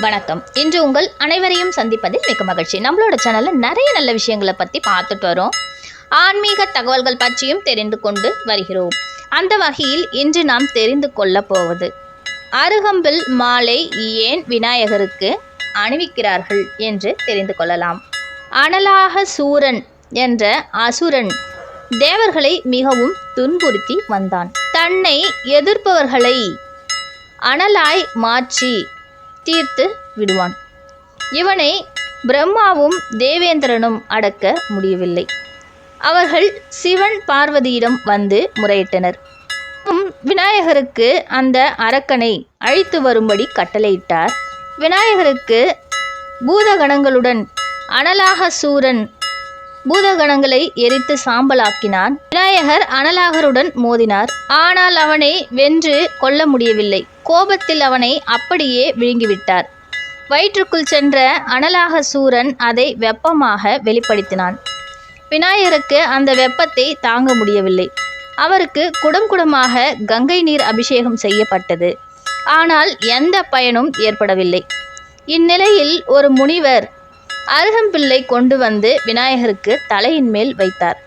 வணக்கம். இன்று உங்கள் அனைவரையும் சந்திப்பதில் மிக மகிழ்ச்சி. நம்மளோட சேனலில் நிறைய நல்ல விஷயங்களை பற்றி பார்த்துட்டு வரோம். ஆன்மீக தகவல்கள் பற்றியும் தெரிந்து கொண்டு வருகிறோம். அந்த வகையில் இன்று நாம் தெரிந்து கொள்ள போவது அருகம்பில் மாலை ஏன் விநாயகருக்கு அணிவிக்கிறார்கள் என்று தெரிந்து கொள்ளலாம். அனலாக சூரன் என்ற அசுரன் தேவர்களை மிகவும் துன்புறுத்தி வந்தான். தன்னை எதிர்ப்பவர்களை அனலாய் மாற்றி தீர்த்து விடுவான். இவனை பிரம்மாவும் தேவேந்திரனும் அடக்க முடியவில்லை. அவர்கள் சிவன் பார்வதியிடம் வந்து முறையிட்டனர். உம் விநாயகருக்கு அந்த அரக்கனை அழைத்து வரும்படி கட்டளையிட்டார். விநாயகருக்கு பூதகணங்களுடன் அனலாக சூரன் பூதகணங்களை எரித்து சாம்பலாக்கினான். விநாயகர் அனலாகருடன் மோதினார். ஆனால் அவனை வென்று கொல்ல முடியவில்லை. கோபத்தில் அவனை அப்படியே விழுங்கிவிட்டார். வயிற்றுக்குள் சென்ற அனலாக சூரன் அதை வெப்பமாக வெளிப்படுத்தினான். விநாயகருக்கு அந்த வெப்பத்தை தாங்க முடியவில்லை. அவருக்கு குடம் குடமாக கங்கை நீர் அபிஷேகம் செய்யப்பட்டது. ஆனால் எந்த பயனும் ஏற்படவில்லை. இந்நிலையில் ஒரு முனிவர் அருகம்பிள்ளை கொண்டு வந்து விநாயகருக்கு தலையின் மேல் வைத்தார்.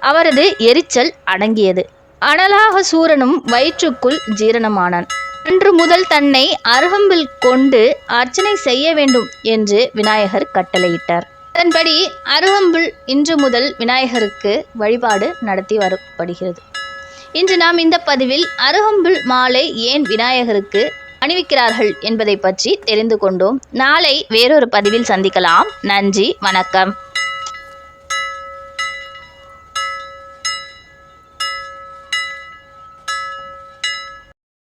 அவரது எரிச்சல் அடங்கியது. அனலாக சூரனும் வயிற்றுக்குள் ஜீரணமானான். அன்று முதல் தன்னை அருகம்பில் கொண்டு அர்ச்சனை செய்ய வேண்டும் என்று விநாயகர் கட்டளையிட்டார். அதன்படி அருகம்புல் இன்று முதல் விநாயகருக்கு வழிபாடு நடத்தி வரப்படுகிறது. இன்று நாம் இந்த பதிவில் அருகம்புல் மாலை ஏன் விநாயகருக்கு அணிவிக்கிறார்கள் என்பதை பற்றி தெரிந்து கொண்டோம். நாளை வேறொரு பதிவில் சந்திக்கலாம். நன்றி வணக்கம்.